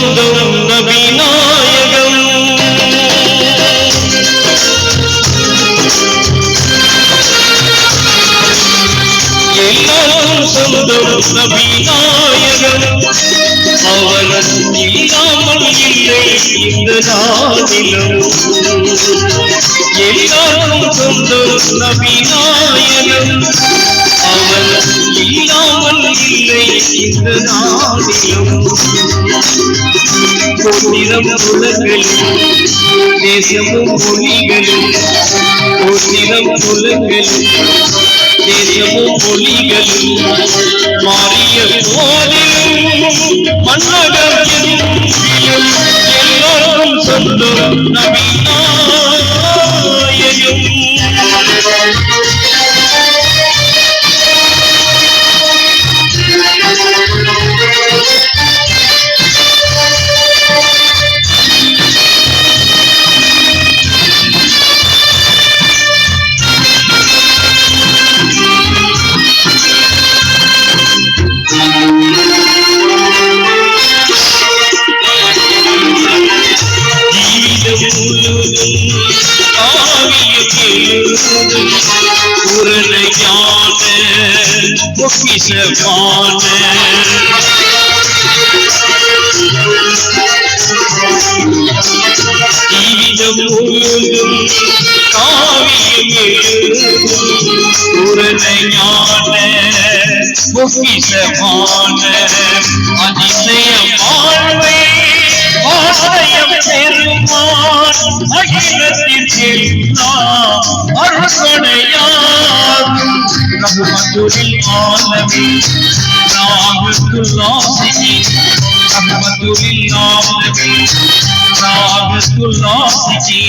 சொந்தம் நபிநாயகம் எல்லாரும் சொந்தம் நபிநாயகம் அவர் இல்லாமல் இல்லை இந்த நாளிலும் எல்லாரும் சொந்தம் நபிநாயகம் கோத்திரம் குலங்களும் தேசமும் மொழிகளும் கோத்திரம் குலங்களும் தேசமும் மொழிகளும் மாறிய போதிலும் पूर्ण ज्ञान वो किस पान पूर्ण ज्ञान वो किस पान अधिक पान பெருமான் ஆலமீன் ராகத்துல்லாஹி ரஹ்மத்துலில் ஆலமீன் ராகத்துல்லாஹி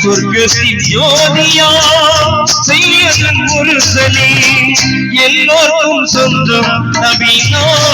சொர்க்கத்தின் ஜோதியா செய்யதன் முருசலே எல்லோருக்கும் சொந்தம் நபிநாயகம்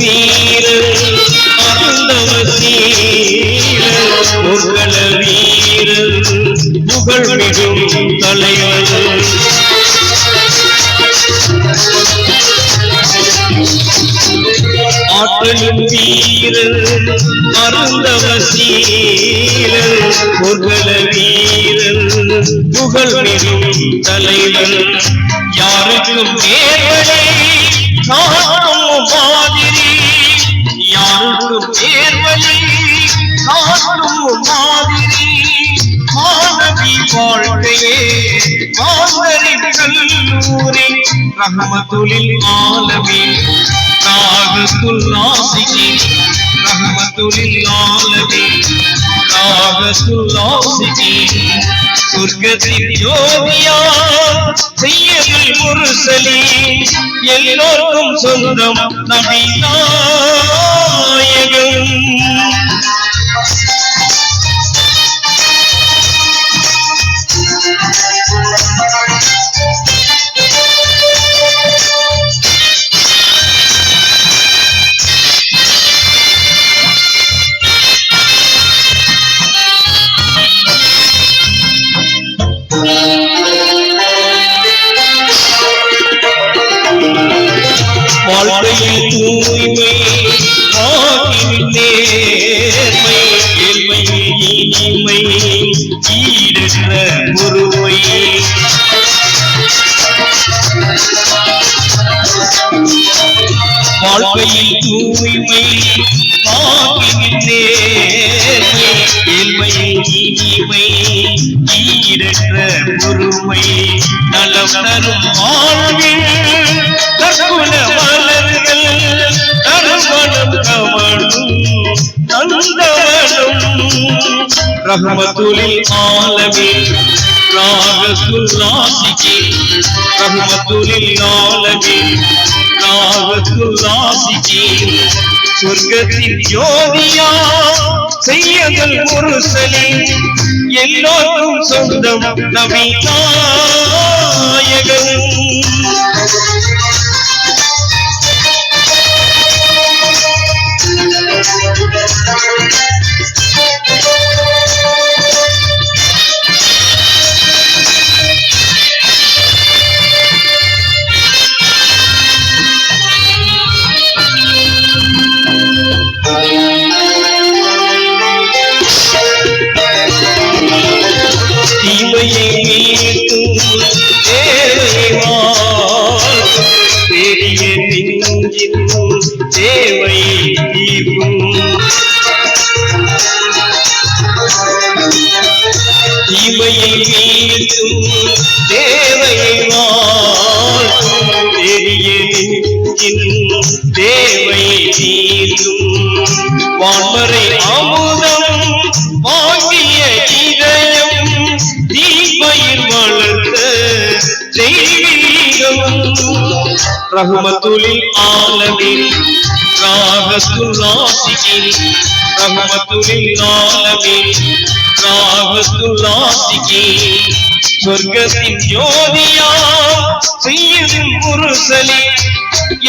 வீர அருந்தவ சீர பொருள வீர புகழ்மிகும் தலைவர் ஆற்றலும் வீர அருந்தவ சீர பொருள வீரன் புகழ் மிகும் தலைவர் யாருக்கும் வாழ்க்கையே மாந்தரின் கல்லூரி ரஹமத்துலில் ஆலமீன் ராகத்துல் நாசிகி ரஹமத்துலில் ஆலமே ராகத்துல் நாசிகி சொர்க்கத்தின் யோகியா செய்யதில் முருசலி எல்லோருக்கும் சொந்தம் நபிநாயகம் வாழ்க்கையில் நேர்மை எல்மை இனிமை ஈடற்ற பொறுமை வாழ்க்கையில் தூய்மை ஆகிவின் நேர்மை ஏழ்மை இனிமை ஈடற்ற பொறுமை நலம் தரும் வாழ்வில் கற்குல மலர்கள் நந்தவனும் ரஹமத்துலில் ஆலமீன் ராகத்துல்லாஹிகி ரஹமத்துலில் ஆலமீன் ராகத்துல்லாஹிகி சொர்க்கத்தின் ஜோதியா செய்யங்கள் முரசலில் எல்லோரும் சொந்தம் நபி தீமையை தேவையை வாழ்க்கும் பெரிய தேவை தீர்க்கும். வான்மறை அமுதம் வாங்கிய இதயம் தீபயிர் வளர்த்த தெய்வீகம். ரஹமத்துலில் ஆலமின் ராகத்துல் ஆசிகின் ரஹமத்துலில் ஆலமின் ராகத்துல் ஆசிகின் சொர்க்கத்தின் ஜோதியா செய்யும் முரசலி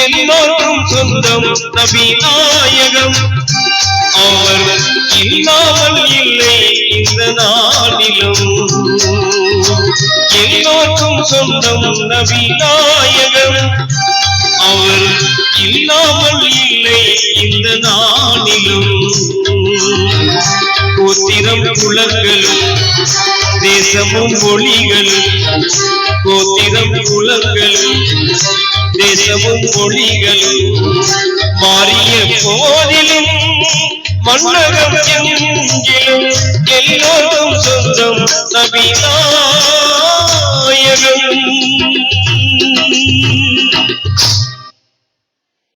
எல்லோருக்கும் சொந்தம் நபி நாயகம் அவர் இல்லாமல் இல்லை இந்த நாளிலும். எல்லோருக்கும் சொந்தம் நபி நாயகம் அவர் இல்லாமல் இல்லை இந்த நாளிலும். கோத்திரம் குலங்களும் தேசமும் மொழிகள் கோத்திரம் குலங்கள். தேசமும் மொழிகள் மாறிய போதிலும் மன்னகம் எங்கிலும் எல்லோரும் சொந்தம் நபினா